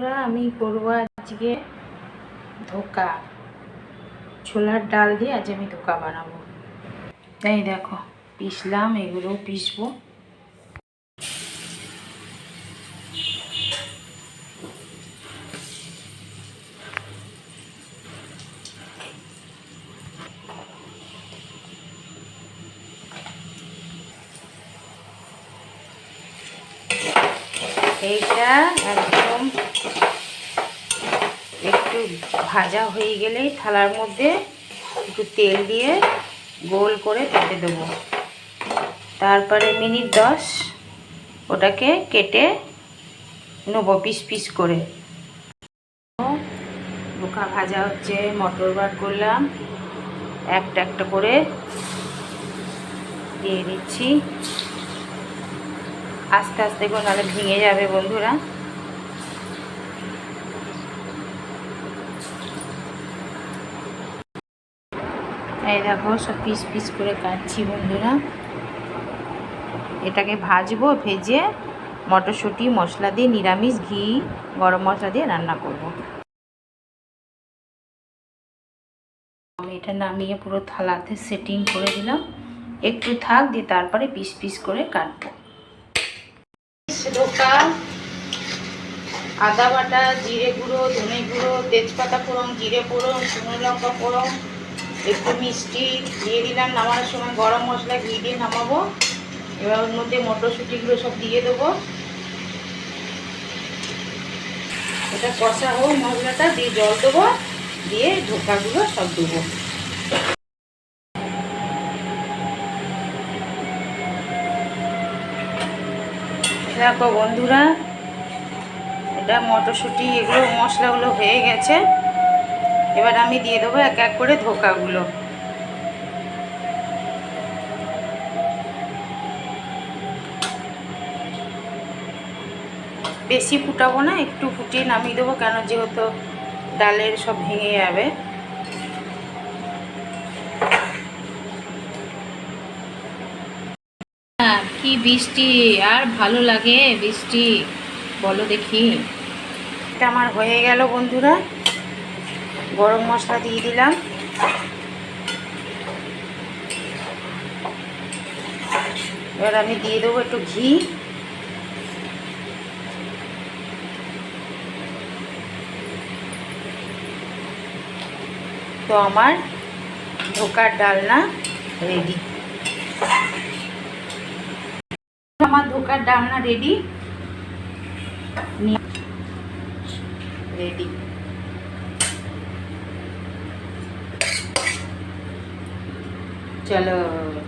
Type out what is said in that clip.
বন্ধুরা আমি করব আজকে ধোকা। ছোলার ডাল দিয়ে আজ আমি ধোকা বানাবো। তাই দেখো, পিসলাম এগুলো পিসবো। এইটা একদম একটু ভাজা হয়ে গেলেই থালার মধ্যে একটু তেল দিয়ে গোল করে পেতে দেবো। তারপরে মিনিট দশ ওটাকে কেটে নেব পিস পিস করে। বোকা ভাজা হচ্ছে, মটর বার করলাম। একটা একটা করে দিয়ে দিচ্ছি। আস্তে আস্তে করে ভেঙে যাবে বন্ধুরা। এই দেখো, সব পিস পিস করে কাটছি বন্ধুরা। এটাকে ভাজবো, ভেজে মটরশুঁটি, মশলা দিয়ে, নিরামিষ ঘি, গরম মশলা দিয়ে রান্না করব। আমি এটা নামিয়ে পুরো থালাতে সেটিং করে দিলাম। একটু থাক, দিয়ে তারপরে পিস পিস করে কাটবো। আদা বাটা, জিরে গুঁড়ো, ধনে গুঁড়ো, তেজপাতা ফোড়ন, জিরে ফোড়ন, শুকনো লঙ্কা ফোড়ন একটু মিষ্টি দিয়ে দিলাম, নামানোর সময় গরম মশলা ঘি দিয়ে নামাবো। এবার ওর মধ্যে মটরশুঁটিগুলো সব দিয়ে দেবো। এটা কষা হোক মশলাটা, দিয়ে জল দেবো, দিয়ে ধোকাগুলো সব দেবো। দেখো বন্ধুরা, এটা মটরশুঁটি, এগুলো মশলাগুলো হয়ে গেছে। এবার আমি দিয়ে দেবো এক এক করে ধোকাগুলো। বেশি ফুটাবো না একটু ফুটিয়ে নামিয়ে দেবো কেন যেহেতু ডালের সব ভেঙে যাবে। কি বৃষ্টি আর ভালো লাগে বৃষ্টি বলো দেখি। এটা আমার হয়ে গেল বন্ধুরা। গরম মশলা দিয়ে দিলাম। এবার আমি দিয়ে দেবো একটু ঘি। তো আমার ধোকার ডালনা রেডি আমার ধোকার ডালনা রেডি রেডি चलो।